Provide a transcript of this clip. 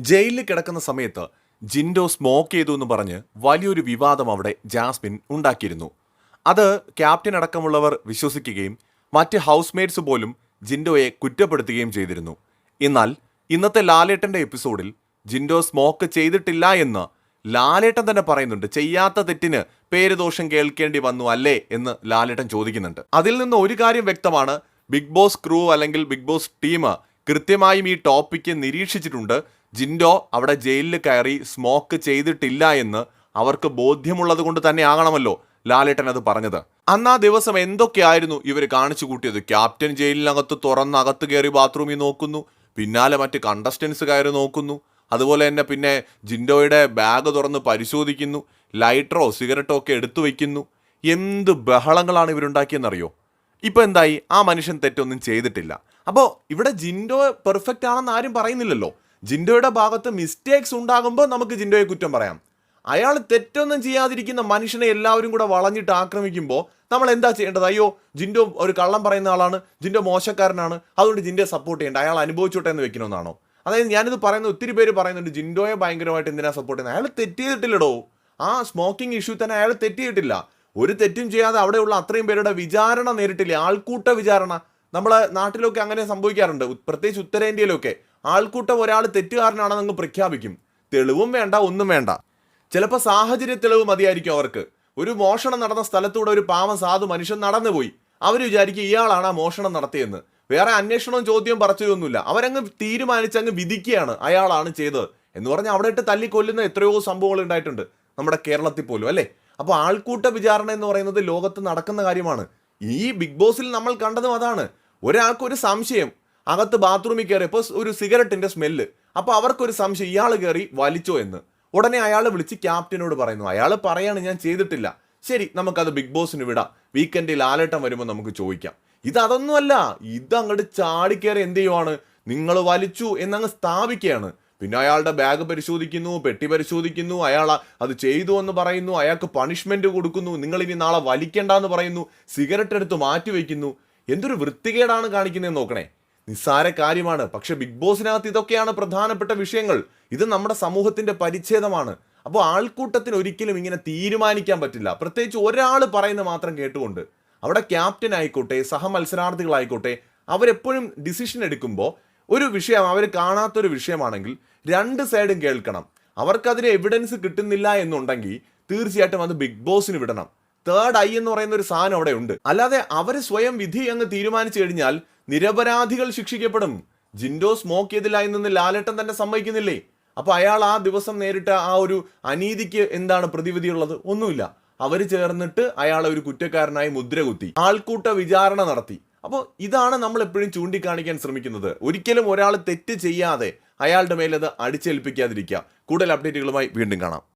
ജയിലിൽ കിടക്കുന്ന സമയത്ത് ജിൻഡോ സ്മോക്ക് ചെയ്തു എന്ന് പറഞ്ഞ് വലിയൊരു വിവാദം അവിടെ ജാസ്മിൻ ഉണ്ടാക്കിയിരുന്നു. അത് ക്യാപ്റ്റൻ അടക്കമുള്ളവർ വിശ്വസിക്കുകയും മറ്റ് ഹൗസ്മേറ്റ്സ് പോലും ജിൻഡോയെ കുറ്റപ്പെടുത്തുകയും ചെയ്തിരുന്നു. എന്നാൽ ഇന്നത്തെ ലാലേട്ടന്റെ എപ്പിസോഡിൽ ജിൻഡോ സ്മോക്ക് ചെയ്തിട്ടില്ല എന്ന് ലാലേട്ടൻ തന്നെ പറയുന്നുണ്ട്. ചെയ്യാത്ത തെറ്റിന് പേരുദോഷം കേൾക്കേണ്ടി വന്നു അല്ലേ? എന്ന് ലാലേട്ടൻ ചോദിക്കുന്നുണ്ട്. അതിൽ നിന്ന് ഒരു കാര്യം വ്യക്തമാണ്. ബിഗ് ബോസ് ക്രൂ അല്ലെങ്കിൽ ബിഗ് ബോസ് ടീം കൃത്യമായും ഈ ടോപ്പിക്ക് നിരീക്ഷിച്ചിട്ടുണ്ട്. ജിൻഡോ അവിടെ ജയിലിൽ കയറി സ്മോക്ക് ചെയ്തിട്ടില്ല എന്ന് അവർക്ക് ബോധ്യമുള്ളത് കൊണ്ട് തന്നെ ആകണമല്ലോ ലാലേട്ടൻ അത് പറഞ്ഞത്. അന്ന് ആ ദിവസം എന്തൊക്കെയായിരുന്നു ഇവർ കാണിച്ചു കൂട്ടിയത്? ക്യാപ്റ്റൻ ജയിലിനകത്ത് തുറന്ന് അകത്ത് കയറി ബാത്റൂമിൽ നോക്കുന്നു പിന്നാലെ മറ്റ് കണ്ടസ്റ്റൻസ് കയറി നോക്കുന്നു അതുപോലെ തന്നെ പിന്നെ ജിൻഡോയുടെ ബാഗ് തുറന്ന് പരിശോധിക്കുന്നു ലൈറ്ററോ സിഗരറ്റോ ഒക്കെ എടുത്തു വയ്ക്കുന്നു എന്ത് ബഹളങ്ങളാണ് ഇവരുണ്ടാക്കിയെന്നറിയോ? ഇപ്പോൾ എന്തായി? ആ മനുഷ്യൻ തെറ്റൊന്നും ചെയ്തിട്ടില്ല. അപ്പോൾ ഇവിടെ ജിൻഡോ പെർഫെക്റ്റ് ആണെന്ന് ആരും പറയുന്നില്ലല്ലോ. ജിൻഡോയുടെ ഭാഗത്ത് മിസ്റ്റേക്സ് ഉണ്ടാകുമ്പോൾ നമുക്ക് ജിൻഡോയെ കുറ്റം പറയാം. അയാൾ തെറ്റൊന്നും ചെയ്യാതിരിക്കുന്ന മനുഷ്യനെ എല്ലാവരും കൂടെ വളഞ്ഞിട്ട് ആക്രമിക്കുമ്പോൾ നമ്മൾ എന്താ ചെയ്യേണ്ടത്? അയ്യോ ജിൻഡോ ഒരു കള്ളം പറയുന്ന ആളാണ് ജിൻഡോ മോശക്കാരനാണ് അതുകൊണ്ട് ജിൻഡോയെ സപ്പോർട്ട് ചെയ്യേണ്ട. അയാൾ അനുഭവിച്ചോട്ടെ എന്ന് വെക്കണമെന്നാണോ? അതായത് ഞാനിത് പറയുന്ന ഒത്തിരി പേര് പറയുന്നുണ്ട് ജിൻഡോയെ ഭയങ്കരമായിട്ട് എന്തിനാ സപ്പോർട്ട് ചെയ്യുന്നത് അയാൾ തെറ്റ് ചെയ്തിട്ടില്ലടോ. ആ സ്മോക്കിംഗ് ഇഷ്യൂ തന്നെ അയാൾ തെറ്റ് ചെയ്തിട്ടില്ല. ഒരു തെറ്റും ചെയ്യാതെ അവിടെയുള്ള അത്രയും പേരുടെ വിചാരണ നേരിട്ടില്ല. ആൾക്കൂട്ട വിചാരണ. നമ്മളെ നാട്ടിലൊക്കെ അങ്ങനെ സംഭവിക്കാറുണ്ട്. പ്രത്യേകിച്ച് ഉത്തരേന്ത്യയിലൊക്കെ. ആൾക്കൂട്ടം ഒരാൾ തെറ്റുകാരനാണെന്ന് അങ്ങ് പ്രഖ്യാപിക്കും. തെളിവും വേണ്ട ഒന്നും വേണ്ട. ചിലപ്പോൾ സാഹചര്യ തെളിവ് മതിയായിരിക്കും അവർക്ക്. ഒരു മോഷണം നടന്ന സ്ഥലത്തൂടെ ഒരു പാവം സാധു മനുഷ്യൻ നടന്നുപോയി. അവർ വിചാരിക്കും ഇയാളാണ് ആ മോഷണം നടത്തിയെന്ന്. വേറെ അന്വേഷണവും ചോദ്യവും പറച്ചതൊന്നുമില്ല അവരങ്ങ് തീരുമാനിച്ച് അങ്ങ് വിധിക്കുകയാണ് അയാളാണ് ചെയ്തത് എന്ന് പറഞ്ഞാൽ അവിടെ ഇട്ട് തല്ലിക്കൊല്ലുന്ന എത്രയോ സംഭവങ്ങൾ ഉണ്ടായിട്ടുണ്ട് നമ്മുടെ കേരളത്തിൽ പോലും അല്ലേ? അപ്പോൾ ആൾക്കൂട്ട വിചാരണ എന്ന് പറയുന്നത് ലോകത്ത് നടക്കുന്ന കാര്യമാണ്. ഈ ബിഗ് ബോസിൽ നമ്മൾ കണ്ടതും അതാണ്. ഒരാൾക്കൊരു സംശയം അകത്ത് ബാത്റൂമിൽ കയറിയപ്പോൾ ഒരു സിഗരറ്റിന്റെ സ്മെല്ല്. അപ്പോൾ അവർക്കൊരു സംശയം ഇയാൾ കയറി വലിച്ചോ എന്ന്. ഉടനെ അയാൾ വിളിച്ച് ക്യാപ്റ്റനോട് പറയുന്നു അയാൾ പറയാണ് ഞാൻ ചെയ്തിട്ടില്ല. ശരി നമുക്കത് ബിഗ് ബോസിന് വിടാം. വീക്കെൻഡിൽ ആലേട്ടം വരുമ്പോൾ നമുക്ക് ചോദിക്കാം. ഇത് അതൊന്നുമല്ല ഇത് അങ്ങോട്ട് ചാടിക്കയറി എന്ത് ചെയ്യുവാണ്? നിങ്ങൾ വലിച്ചു എന്നങ്ങ് സ്ഥാപിക്കുകയാണ്. പിന്നെ അയാളുടെ ബാഗ് പരിശോധിക്കുന്നു പെട്ടി പരിശോധിക്കുന്നു അയാൾ അത് ചെയ്തു എന്ന് പറയുന്നു അയാൾക്ക് പണിഷ്മെന്റ് കൊടുക്കുന്നു നിങ്ങൾ ഇനി നാളെ വലിക്കണ്ട എന്ന് പറയുന്നു സിഗരറ്റ് എടുത്ത് മാറ്റി വയ്ക്കുന്നു എന്തൊരു വൃത്തികേടാണ് കാണിക്കുന്നതെന്ന് നോക്കണേ. നിസ്സാര കാര്യമാണ്. പക്ഷെ ബിഗ് ബോസിനകത്ത് ഇതൊക്കെയാണ് പ്രധാനപ്പെട്ട വിഷയങ്ങൾ. ഇത് നമ്മുടെ സമൂഹത്തിന്റെ പരിച്ഛേദമാണ്. അപ്പോൾ ആൾക്കൂട്ടത്തിന് ഒരിക്കലും ഇങ്ങനെ തീരുമാനിക്കാൻ പറ്റില്ല. പ്രത്യേകിച്ച് ഒരാൾ പറയുന്നത് മാത്രം കേട്ടുകൊണ്ട്. അവിടെ ക്യാപ്റ്റൻ ആയിക്കോട്ടെ സഹമത്സരാർത്ഥികളായിക്കോട്ടെ അവരെപ്പോഴും ഡിസിഷൻ എടുക്കുമ്പോൾ ഒരു വിഷയം അവർ കാണാത്തൊരു വിഷയമാണെങ്കിൽ രണ്ട് സൈഡും കേൾക്കണം. അവർക്കതിന് എവിഡൻസ് കിട്ടുന്നില്ല എന്നുണ്ടെങ്കിൽ തീർച്ചയായിട്ടും അത് ബിഗ് ബോസിന് വിടണം. തേർഡ് ഐ എന്ന് പറയുന്ന ഒരു സാധനം അവിടെ ഉണ്ട്. അല്ലാതെ അവർ സ്വയം വിധി അങ്ങ് തീരുമാനിച്ചു കഴിഞ്ഞാൽ നിരപരാധികൾ ശിക്ഷിക്കപ്പെടും. ജിൻഡോ സ്മോക്ക് ചെയ്തില്ല എന്നൊന്ന് ലാലേട്ടൻ തന്നെ സമ്മതിക്കുന്നില്ലേ? അപ്പൊ അയാൾ ആ ദിവസം നേരിട്ട ആ ഒരു അനീതിക്ക് എന്താണ് പ്രതിവിധിയുള്ളത്? ഒന്നുമില്ല. അവർ ചേർന്നിട്ട് അയാളെ ഒരു കുറ്റക്കാരനായി മുദ്ര കുത്തി ആൾക്കൂട്ട വിചാരണ നടത്തി. അപ്പോൾ ഇതാണ് നമ്മൾ എപ്പോഴും ചൂണ്ടിക്കാണിക്കാൻ ശ്രമിക്കുന്നത്. ഒരിക്കലും ഒരാൾ തെറ്റ് ചെയ്യാതെ അയാളുടെ മേലത് അടിച്ചേൽപ്പിക്കാതിരിക്കുക. കൂടുതൽ അപ്ഡേറ്റുകളുമായി വീണ്ടും കാണാം.